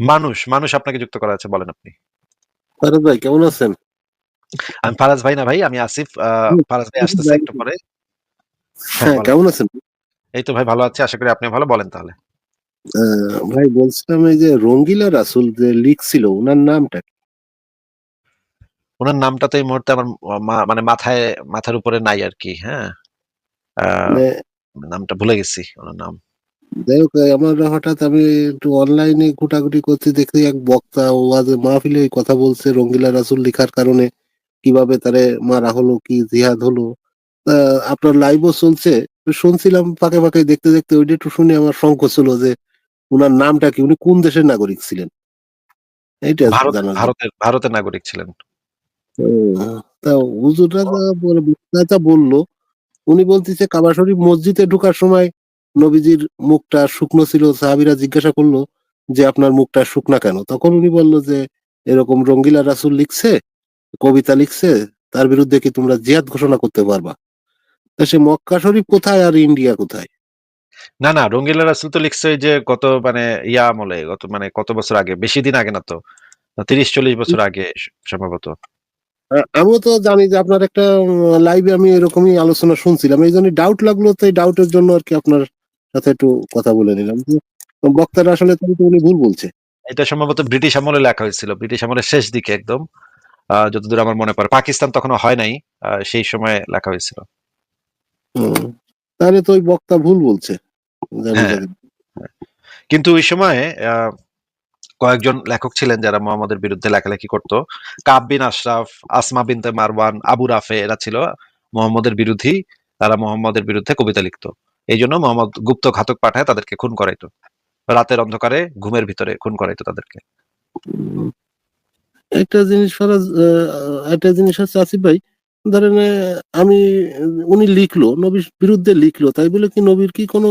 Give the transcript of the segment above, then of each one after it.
মানুষ, মানুষ আপনাকে যুক্ত করা আছে বলেন আপনি। ফারাজ ভাই কেমন আছেন? আমি ফারাজ ভাই না ভাই, আমি আসিফ। ফারাজ ভাই আসতেছে একটু পরে। হ্যাঁ। কেমন আছেন? এই তো ভাই ভালো আছি। আশা করি আপনিও ভালো। বলেন তাহলে। ভাই বলছিলাম এই যে রঙ্গিলা রাসূল যে লিখছিল ওনার নামটা ওনার নামটা তো এই মুহূর্তে আমার মানে মাথায় মাথার উপরে নাই আর কি হ্যাঁ? মানে নামটা ভুলে গেছি ওনার নাম। যাই হোক আমার হঠাৎ আমি একটু অনলাইনে ঘোটাঘুটি করতে দেখি এক বক্তা ওয়াজে মাহফিলে এই কথা বলছে রঙ্গিলা রাসুল লিখার কারণে কীভাবে তারে মারা হলো, কি জিহাদ হলো। আপনার লাইভও চলছে। শুনছিলাম ফাঁকে, ফাঁকে দেখতে, দেখতে ওইটা একটু শুনে আমার সংকোচ হলো যে উনার নামটা কি? উনি কোন দেশের নাগরিক ছিলেন? এইটা। ভারতের ভারতের নাগরিক ছিলেন। ও তা হুজুররা যা বলে উনি বলতেছে কাবা শরীফ মসজিদে ঢোকার সময় নবীজির মুখটা শুকনো ছিল। সাহাবীরা জিজ্ঞাসা করল যে, "আপনার মুখটা শুকনা কেন?" তখন উনি বলল যে, "এরকম রঙ্গিলা রাসুল লিখছে, কবিতা লিখছে, তার বিরুদ্ধে কি তোমরা জিহাদ ঘোষণা করতে পারবা?" তা সে মক্কা শরীফ কোথায় আর ইন্ডিয়া কোথায়? না, না রঙ্গিলা রাসুল তো লিখছে যে গত মানে ইয়া আমলে গত মানে কত বছর আগে, বেশি দিন আগে না তো। ৩০-৪০ বছর আগে সম্ভবত। আমিও তো জানি যে আপনার একটা লাইভে আমি এরকমই আলোচনা শুনছিলাম। এই জন্য ডাউট লাগল তো এই ডাউটের জন্য আর কি আপনার সাথে একটু কথা বলে নিলাম। বক্তারা আসলে উনি ভুল বলছে। এটা সম্ভবত ব্রিটিশ আমলে লেখা হয়েছিল। ব্রিটিশ আমলের শেষ দিকে একদম। যতদূর আমার মনে পড়ে। পাকিস্তান তখনো হয় নাই। সেই সময় লেখা হয়েছিল। তাহলে তো ওই বক্তা ভুল বলছে। হ্যাঁ। কিন্তু ওই সময়ে কয়েকজন লেখক ছিলেন যারা মোহাম্মদের বিরুদ্ধে লেখালেখি করত। কাব বিন আশরাফ, আসমা বিনতে মারওয়ান, আবু রাফে এরা ছিল মোহাম্মদের বিরোধী। তারা মোহাম্মদের বিরুদ্ধে কবিতা লিখত। এইজন্য মুহাম্মদ গুপ্ত ঘাতক পাঠায় তাদেরকে খুন করাইতো। রাতের অন্ধকারে ঘুমের ভিতরে খুন করাইতো তাদেরকে। একটা জিনিস একটা জিনিস হচ্ছে আসিফ ভাই, ধরেন আমি উনি লিখলো, নবীর বিরুদ্ধে লিখলো। তাই বলে কি নবীর কি কোনো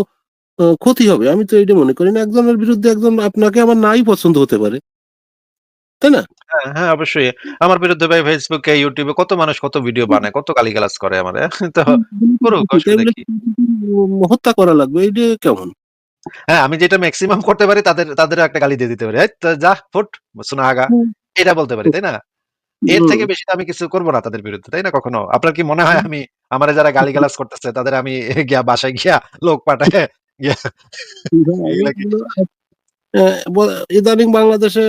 ক্ষতি হবে? আমি তো এইটা মনে করি না। একজনের বিরুদ্ধে একজন আপনাকে আমার নাই পছন্দ হতে পারে। তাই না? হ্যাঁ, হ্যাঁ অবশ্যই। আমার বিরুদ্ধে ভাই YouTube এ কত মানুষ কত ভিডিও বানায়, কত গালিগালাজ করে আমারে। তো করুক অসুবিধা বলে কি? হত্যা করা লাগবে এইটা কেমন? হ্যাঁ, আমি যেটা মেক্সিমাম করতে পারি তাদের তাদেরও একটা গালি দিয়ে দিতে পারি। "হেৎ যা ফুট সুনাহাগা।" হুম। এটা বলতে পারি, তাই না? এর হুম। থেকে বেশি তো আমি কিছু করব না তাদের বিরুদ্ধে, তাই না কখনো? আপনার কি মনে হয় আমি আমারে যারা গালিগালাজ করতেছে তাদের আমি গিয়া বাসায় গিয়া লোক পাঠায়ে গিয়া এগুলা কি ব ইদানিং বাংলাদেশে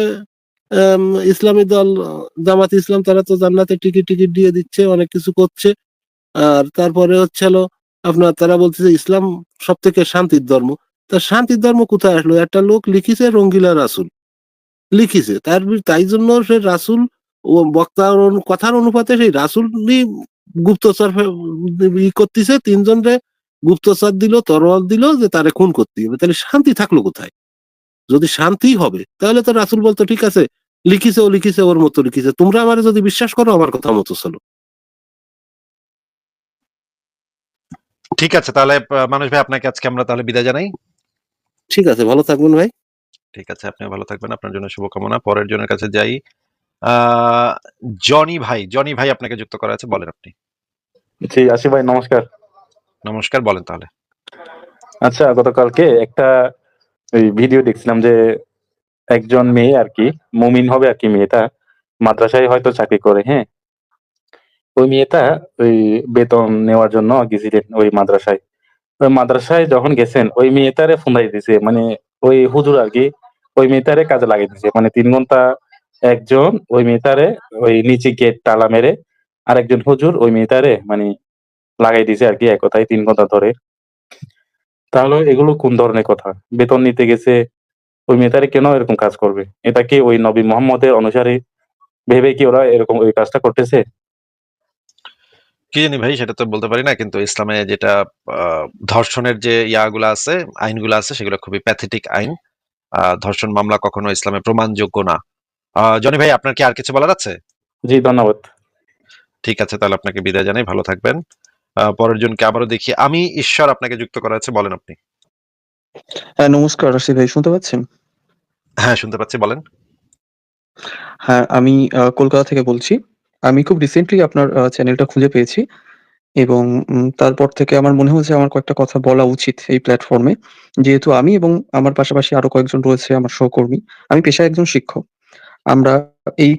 ইসলামী দল জামাত ইসলাম তারা তো জান্নাতে টিকিট, টিকিট দিয়ে দিচ্ছে, অনেক কিছু করছে। আর তারপরে হচ্ছে আপনার তারা বলতেছে ইসলাম সব থেকে শান্তির ধর্ম। তা শান্তির ধর্ম কোথায় আসলো? একটা লোক লিখিছে রঙ্গিলা রাসুল লিখিছে। তার তাই জন্য সে রাসূল বক্তার কথার অনুপাতে সেই রাসূলই গুপ্তচর ই করতিছে ৩ জনরে গুপ্তচর দিল, তরোয়াল দিল যে তারে খুন করতে হবে। তাহলে শান্তি থাকল কোথায়? যদি শান্তি হবে তাহলে তো রাসুল বলতো ঠিক আছে, লিখিছে ও লিখিছে ওর মতো লিখিছে। তোমরা আমারে যদি বিশ্বাস করো আমার কথা মতো চলো। ঠিক আছে তাহলে মানুষ ভাই আপনাকে আজকে আমরা তাহলে বিদায় জানাই। ঠিক আছে, ভালো থাকবেন ভাই। ঠিক আছে, আপনি ভালো থাকবেন। আপনার জন্য শুভকামনা। পরের জনের কাছে যাই। জনি ভাই, জনি ভাই আপনাকে যুক্ত করা আছে। বলেন আপনি। জি, আসিফ ভাই নমস্কার। নমস্কার, বলেন তাহলে। আচ্ছা গতকালকে একটা ওই ভিডিও দেখছিলাম যে একজন মেয়ে আর কি মুমিন হবে আর কি মেয়েটা। মাদ্রাসায় হয়তো চাকরি করে, হ্যাঁ? ওই মেয়েটা ওই বেতন নেওয়ার জন্য গেছিলেন ওই মাদ্রাসায়। ওই মাদ্রাসায় যখন গেছেন ওই মেয়েটারে ফোনাই দিছে। মানে ওই হুজুর আর কি ওই মেয়েটারে কাজে লাগিয়ে দিছে। মানে তিন ঘণ্টা একজন ওই মেয়েটারে ওই নিচে গেট তালা মেরে আর একজন হুজুর ওই মেয়েটারে মানে লাগাই দিছে আরকি এক কথায় তিন ঘণ্টা ধরে। তাহলে এগুলো কোন ধরনের কথা? বেতন নিতে গেছে, ওই মেয়েটারে কেন এরকম কাজ করবে? এটা কি ওই নবী মুহাম্মদের অনুসারী ভেবে কি ওরা এরকম ওই কাজটা করতেছে? কি জানি ভাই সেটা তো বলতে পারি না। কিন্তু ইসলামে যেটা ধর্ষণের যে ইয়াগুলা আছে, আইনগুলা আছে সেগুলো খুবই প্যাথেটিক আইন। ধর্ষণ মামলা কখনো ইসলামে প্রমাণযোগ্য না। জনি ভাই আপনার কি আর কিছু বলার আছে? জি, ধন্যবাদ। ঠিক আছে তাহলে আপনাকে বিদায় জানাই। ভালো থাকবেন। পরের জনকে আবারও দেখি। আমি ঈশ্বর আপনাকে যুক্ত করা আছে। বলেন আপনি। হ্যাঁ, নমস্কার আসিফ ভাই শুনতে পাচ্ছেন? হ্যাঁ, শুনতে পাচ্ছি বলেন। হ্যাঁ, আমি কলকাতা থেকে বলছি। আমি খুব রিসেন্টলি আপনার চ্যানেলটা খুঁজে পেয়েছি এবং তারপর থেকে আমার মনে হয়েছে আমার কয়েকটা কথা বলা উচিত এই প্ল্যাটফর্মে। যেহেতু আমি এবং আমার পাশাপাশি আরও কয়েকজন রয়েছে আমার সহকর্মী। আমি পেশায় একজন শিক্ষক। আমরা এই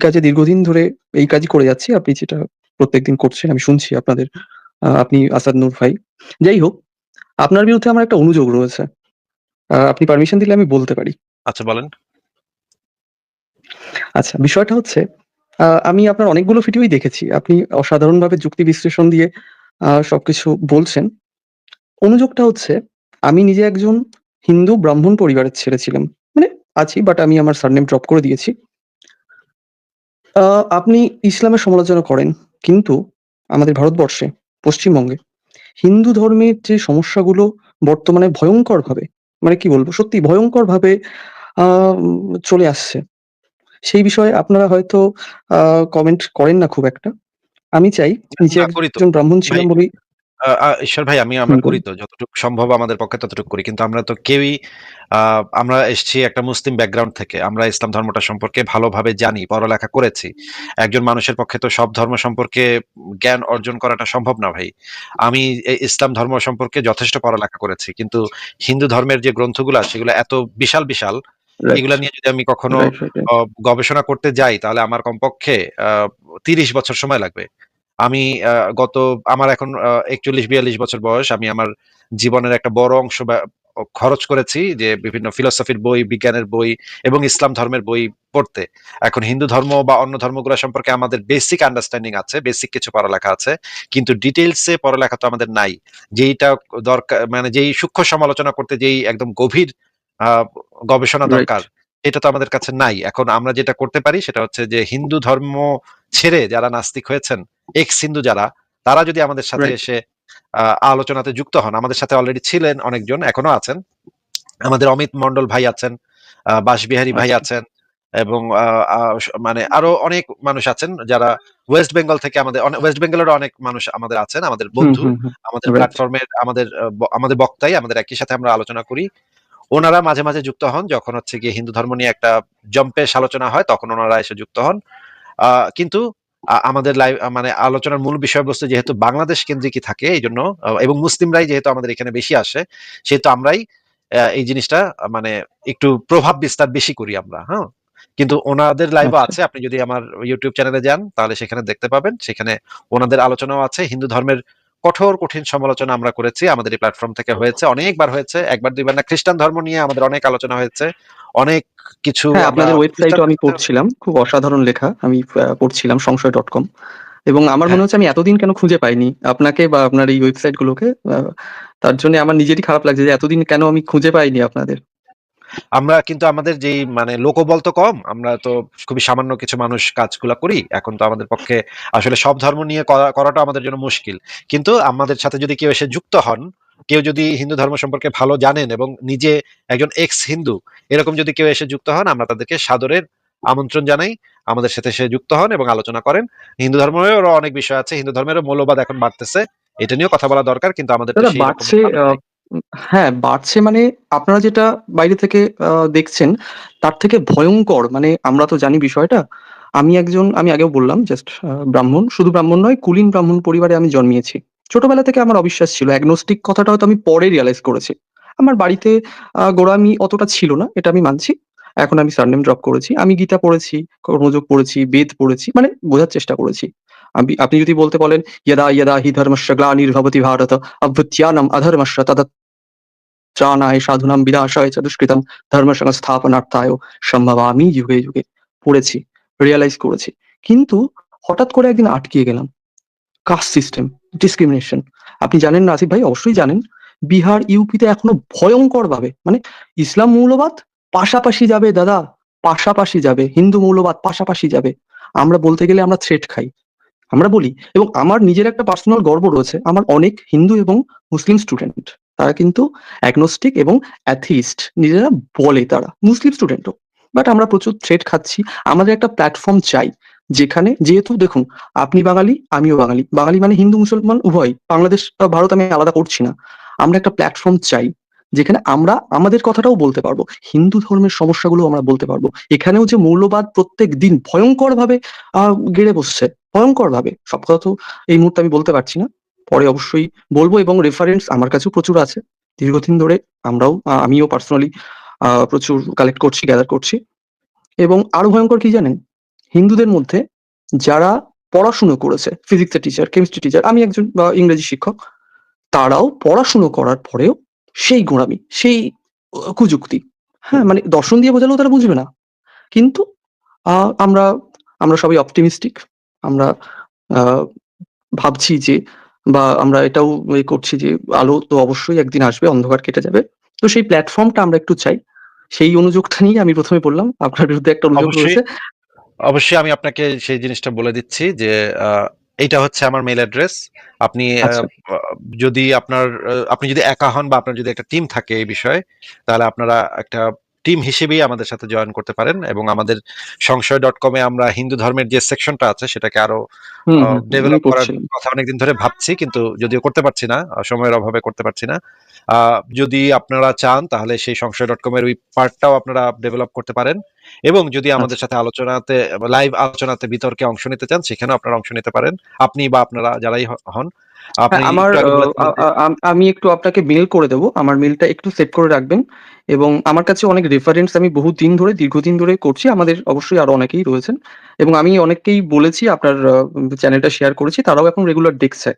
কাজে দীর্ঘদিন ধরে এই কাজই করে যাচ্ছি। আপনি যেটা প্রত্যেকদিন করছেন আমি শুনছি আপনাদের আপনি আসাদ নূর ভাই। যাই হোক, আপনার বিরুদ্ধে আমার একটা অনুযোগ রয়েছে। আপনি পারমিশন দিলে আমি বলতে পারি। আচ্ছা বলেন। আচ্ছা, বিষয়টা হচ্ছে আমি আপনার অনেকগুলো ভিডিওই দেখেছি। আপনি অসাধারণভাবে যুক্তি বিশ্লেষণ দিয়ে সবকিছু বলছেন। অনুযোগটা হচ্ছে আমি নিজে একজন হিন্দু ব্রাহ্মণ পরিবারের ছেলে ছিলাম। মানে আছি বাট আমি আমার সারনেম ড্রপ করে দিয়েছি। আপনি ইসলামের সমালোচনা করেন। কিন্তু আমাদের ভারতবর্ষে, পশ্চিমবঙ্গে হিন্দু ধর্মের যে সমস্যাগুলো বর্তমানে ভয়ংকরভাবে মানে কি বলব সত্যি ভয়ঙ্করভাবে চলে আসছে। সেই বিষয়ে আপনারা হয়তো আহ কমেন্ট করেন না খুব একটা। আমি চাই তো। একজন ব্রাহ্মণ ছিলেন ছিলাম বলেই আ আ ঈশ্বর ভাই আমি আমরা করি তো যতটুকু সম্ভব আমাদের পক্ষে ততটুকু করি। কিন্তু আমরা তো কেউই আ আমরা এসছি একটা মুসলিম ব্যাকগ্রাউন্ড থেকে। আমরা ইসলাম ধর্মটা সম্পর্কে ভালোভাবে জানি, পড়ালেখা করেছি। একজন মানুষের পক্ষে তো সব ধর্ম সম্পর্কে জ্ঞান অর্জন করাটা সম্ভব না ভাই। আমি এ ইসলাম ধর্ম সম্পর্কে যথেষ্ট পড়ালেখা করেছি। কিন্তু হিন্দু ধর্মের যে গ্রন্থগুলা সেগুলো এত বিশাল, বিশাল রাইট, এগুলা নিয়ে যদি আমি কখনো রাইট, রাইট, রাইট। অ গবেষণা করতে যাই তাহলে আমার কমপক্ষে আ ৩০ বছর সময় লাগবে। আমি গত আমার এখন আ ৪১-৪২ বছর বয়স। আমি আমার জীবনের একটা বড় অংশ খরচ করেছি যে বিভিন্ন ফিলোসফির বই, বিজ্ঞানের বই এবং ইসলাম ধর্মের বই পড়তে। এখন হিন্দু ধর্ম বা অন্য ধর্মগুলো সম্পর্কে আমাদের বেসিক আন্ডারস্ট্যান্ডিং আছে, বেসিক কিছু পড়ালেখা আছে। কিন্তু ডিটেইলস এ পড়ালেখা তো আমাদের নাই। যেইটা দরকার মানে যেই সূক্ষ্ম সমালোচনা করতে যেই একদম গভীর গবেষণা দরকার, এটা তো আমাদের কাছে নাই। এখন আমরা যেটা করতে পারি সেটা হচ্ছে যে হিন্দু ধর্ম ছেড়ে যারা নাস্তিক হয়েছেন, এক্স হিন্দু যারা, তারা যদি আমাদের সাথে এসে আলোচনাতে যুক্ত হন। আমাদের সাথে অলরেডি ছিলেন অনেকজন, এখনও আছেন। আমাদের অমিত মন্ডল ভাই আছেন, আ বাঁশবিহারী ভাই আচ্ছা। আছেন এবং মানে আরও অনেক মানুষ আছেন যারা ওয়েস্ট বেঙ্গল থেকে আমাদের ওয়েস্ট বেঙ্গলেরও অনেক মানুষ আমাদের আছেন, আমাদের বন্ধু। আমাদের। প্ল্যাটফর্মের আমাদের আমাদের বক্তাই, আমাদের একই সাথে আমরা আলোচনা করি। ওনারা মাঝে, মাঝে যুক্ত হন যখন হচ্ছে গিয়ে হিন্দু ধর্ম নিয়ে একটা জম্পেশ আলোচনা হয় তখন ওনারা এসে যুক্ত হন। কিন্তু আমাদের লাইভ মানে আলোচনার মূল বিষয়বস্তু যেহেতু বাংলাদেশ কেন্দ্রিকই থাকে এই জন্য এবং মুসলিমরাই যেহেতু আমাদের এখানে বেশি আসে, সেহেতু আমরাই এই জিনিসটা মানে একটু প্রভাব বিস্তার বেশি করি আমরা, হ্যাঁ? কিন্তু ওনাদের লাইভও আচ্ছা। আছে। আপনি যদি আমার ইউটিউব চ্যানেলে যান তাহলে সেখানে দেখতে পাবেন। সেখানে ওনাদের আলোচনাও আছে। হিন্দু ধর্মের কঠোর কঠিন সমালোচনা আমরা করেছি। আমাদের এই প্ল্যাটফর্ম থেকে হয়েছে। অনেকবার হয়েছে। ১ বার ২ বার না। খ্রিস্টান ধর্ম নিয়ে আমাদের অনেক আলোচনা হয়েছে। অনেক কিছু হ্যাঁ, আপনাদের খ্রিস্টান ওয়েবসাইটও আমি পড়ছিলাম। খুব অসাধারণ লেখা। আমি পড়ছিলাম সংশয় ডট কম এবং আমার হ্যাঁ। মনে হচ্ছে আমি এতদিন কেন খুঁজে পাইনি আপনাকে বা আপনার এই ওয়েবসাইট গুলোকে। তার জন্য আমার নিজেরই খারাপ লাগছে যে এতদিন কেন আমি খুঁজে পাইনি আপনাদের। আমরা কিন্তু আমাদের যেই মানে লোকবল তো কম। আমরা তো খুবই সামান্য কিছু মানুষ কাজগুলা করি। এখন তো আমাদের পক্ষে আসলে সব ধর্ম নিয়ে করাটা আমাদের জন্য মুশকিল। কিন্তু আমাদের সাথে যদি কেউ এসে যুক্ত হন, কেউ যদি হিন্দু ধর্ম সম্পর্কে ভালো জানেন এবং নিজে একজন এক্স হিন্দু, এরকম যদি কেউ এসে যুক্ত হন আমরা তাদেরকে সাদরের আমন্ত্রণ জানাই। আমাদের সাথে সে যুক্ত হন এবং আলোচনা করেন। হিন্দু ধর্মেরও অনেক বিষয় আছে। হিন্দু ধর্মেরও মৌলবাদ এখন বাড়তেছে। এটা নিয়েও কথা বলা দরকার। কিন্তু আমাদের হ্যাঁ, বাড়ছে মানে আপনারা যেটা বাইরে থেকে দেখছেন তার থেকে ভয়ংকর মানে আমরা তো জানি বিষয়টা। আমি একজন আমি আগেও বললাম জাস্ট ব্রাহ্মণ। শুধু ব্রাহ্মণ নয়, কুলীন ব্রাহ্মণ পরিবারে আমি জন্মিয়েছি। ছোটবেলা থেকে আমার অবিশ্বাস ছিল। অ্যাগনস্টিক কথাটা হয়তো আমি পরে রিয়ালাইজ করেছি। আমার বাড়িতে আ গোঁড়ামি অতটা ছিল না, এটা আমি মানছি। এখন আমি সারনেম ড্রপ করেছি। আমি গীতা পড়েছি, কর্মযোগ পড়েছি, বেদ পড়েছি। মানে বোঝার চেষ্টা করেছি। আপনি যদি বলতে বলেন, ইয়দা ইয়দা হি ধর্মস্য গ্লানির্ভবতি ভারত অভ্যুত্যানম অধর্মস্য তদত ত্রাণায় সাধুনাম বিদাশয় চ দুষ্কৃতম ধর্ম সংস্থাপনার্থায় সম্ভবামি যুগে যুগে পড়েছি রিয়ালাইজ করেছি। কিন্তু হঠাৎ করে একদিন আটকিয়ে গেলাম। Caste system, discrimination. আপনি জানেন নাসিফ ভাই? অবশ্যই জানেন। বিহার, ইউপিতে এখনও ভয়ঙ্কর ভাবে মানে ইসলাম মৌলবাদ পাশাপাশি যাবে, দাদা, পাশাপাশি যাবে, হিন্দু মৌলবাদ পাশাপাশি যাবে। আমরা বলতে গেলে আমরা থ্রেট খাই। আমরা বলি এবং আমার নিজের একটা পার্সোনাল গর্ব রয়েছে। আমার অনেক হিন্দু এবং মুসলিম স্টুডেন্ট। তারা কিন্তু অ্যাগনোস্টিক এবং অ্যাথিস্ট নিজেরা বলে তারা। মুসলিম স্টুডেন্টও। বাট আমরা প্রচুর থ্রেট খাচ্ছি। আমাদের একটা প্ল্যাটফর্ম চাই। যেখানে যেহেতু দেখুন আপনি বাঙালি, আমিও বাঙালি। বাঙালি মানে হিন্দু মুসলমান উভয় বাংলাদেশ বা ভারত আমি আলাদা করছি না। আমরা একটা প্ল্যাটফর্ম চাই। যেখানে আমরা আমাদের কথাটাও বলতে পারব। হিন্দু ধর্মের সমস্যাগুলো আমরা বলতে পারব। এখানেও যে মৌলবাদ প্রত্যেক দিন ভয়ঙ্কর ভাবে গেড়ে বসছে। ভয়ঙ্কর ভাবে সব কথা তো এই মুহূর্তে আমি বলতে পারছি না। পরে অবশ্যই বলব এবং রেফারেন্স আমার কাছেও প্রচুর আছে। দীর্ঘদিন ধরে আমরাও আমিও পার্সোনালি প্রচুর কালেক্ট করছি গ্যাদার করছি। এবং আরও ভয়ঙ্কর কি জানেন? হিন্দুদের মধ্যে যারা পড়াশুনো করেছে ফিজিক্সের টিচার কেমিস্ট্রি টিচার আমি একজন ইংরেজি শিক্ষক, তারাও পড়াশুনো করার পরেও সেই গোড়ামি সেই কুযুক্তি। হ্যাঁ মানে দর্শন দিয়ে বোঝালেও তারা বুঝবে না। কিন্তু আমরা আমরা সবাই অপটিমিস্টিক আমরা ভাবছি যে বা আমরা এটাও এ করছি যে আলো তো অবশ্যই একদিন আসবে অন্ধকার কেটে যাবে। তো সেই প্ল্যাটফর্মটা আমরা একটু চাই। সেই অনুযোগটা নিয়ে আমি প্রথমে বললাম আপনার বিরুদ্ধে একটা অনুযোগ। রয়েছে। অবশ্যই আমি আপনাকে সেই জিনিসটা বলে দিচ্ছি যে এইটা হচ্ছে আমার মেল অ্যাড্রেস আপনি আচ্ছা। যদি আপনার আপনি যদি একা হন বা আপনার যদি একটা টিম থাকে এই বিষয়ে তাহলে আপনারা একটা টিম হিসেবেই আমাদের সাথে জয়েন করতে পারেন এবং আমাদের সংশয় ডট কমে আমরা হিন্দু ধর্মের যে সেকশনটা আছে সেটাকে আরও ডেভেলপ করার কথা অনেকদিন ধরে ভাবছি কিন্তু যদিও করতে পারছি না সময়ের অভাবে করতে পারছি না। যদি আপনারা চান তাহলে সেই সংশয় ডট কমের ওই পার্টটাও আপনারা ডেভেলপ করতে পারেন। এবং যদি আচ্ছা। আমাদের সাথে আলোচনাতে লাইভ আলোচনাতে বিতর্কে অংশ নিতে চান সেখানেও আপনারা অংশ নিতে পারেন। আপনি বা আপনারা যারাই হন হ্যাঁ, আমার আম- একটু আপনাকে মেল করে দেবো। আমার মেলটা একটু সেভ করে রাখবেন। এবং আমার কাছে অনেক রেফারেন্স আমি বহু দিন ধরে দীর্ঘদিন ধরে করছি। আমাদের অবশ্যই আরও অনেকেই রয়েছেন। এবং আমি অনেককেই বলেছি আপনার চ্যানেলটা শেয়ার করেছি। তারাও এখন রেগুলার দেখছে।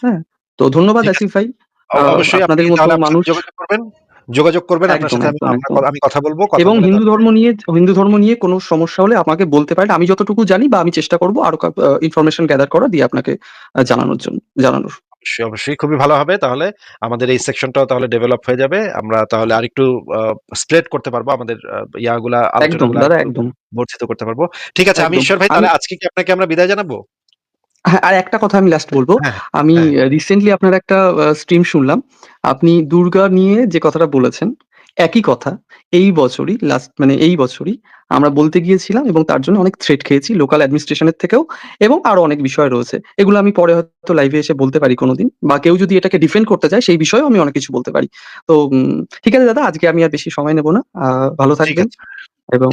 হ্যাঁ তো ধন্যবাদ আসিফ ভাই। অবশ্যই আপনি আপনাদের মতো মানুষ- যোগাযোগ করবেন। যোগাযোগ করবেন আপনার সাথে আমি কথা বলব এবং হিন্দু ধর্ম নিয়ে হিন্দু ধর্ম নিয়ে কোনো সমস্যা হলে আমাকে বলতে পারেন। আমি যতটুকু জানি বা আমি চেষ্টা করব আরও ইনফরমেশন গ্যাদার করা দিয়ে আপনাকে জানানোর জন্য জানানোর। অবশ্যই অবশ্যই। খুবই ভালো হবে। তাহলে আমাদের এই সেকশনটাও তাহলে ডেভেলপ হয়ে যাবে। আমরা তাহলে আরেকটু স্প্রেড করতে পারব আমাদের ইয়াগুলা আরেকটু একদম। বর্ধিত করতে পারব। ঠিক আছে আমি ঈশ্বর ভাই তাহলে আজকে কি আপনাকে আমরা বিদায় জানাব? হ্যাঁ আর একটা কথা আমি লাস্ট বলব। হ্যাঁ, আমি হ্যাঁ। রিসেন্টলি আপনার একটা স্ট্রিম শুনলাম। আপনি দুর্গা নিয়ে যে কথাটা বলেছেন একই কথা। এই বছরই লাস্ট মানে এই বছরই আমরা বলতে গিয়েছিলাম এবং তার জন্য অনেক থ্রেট খেয়েছি লোকাল অ্যাডমিনিস্ট্রেশনের থেকেও এবং আরও অনেক বিষয় রয়েছে। এগুলো আমি পরে হয়তো লাইভে এসে বলতে পারি কোনোদিন বা কেউ যদি এটাকে ডিফেন্ড করতে চায় সেই বিষয়েও আমি অনেক কিছু বলতে পারি। তো ঠিক আছে দাদা আজকে আমি আর বেশি সময় নেব না। আহ, ভালো থাকবেন এবং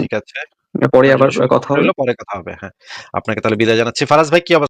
পরে আবার কথা হবে। পরে কথা হবে হ্যাঁ। আপনাকে তাহলে বিদায় জানাচ্ছি। ফারাজ ভাই কি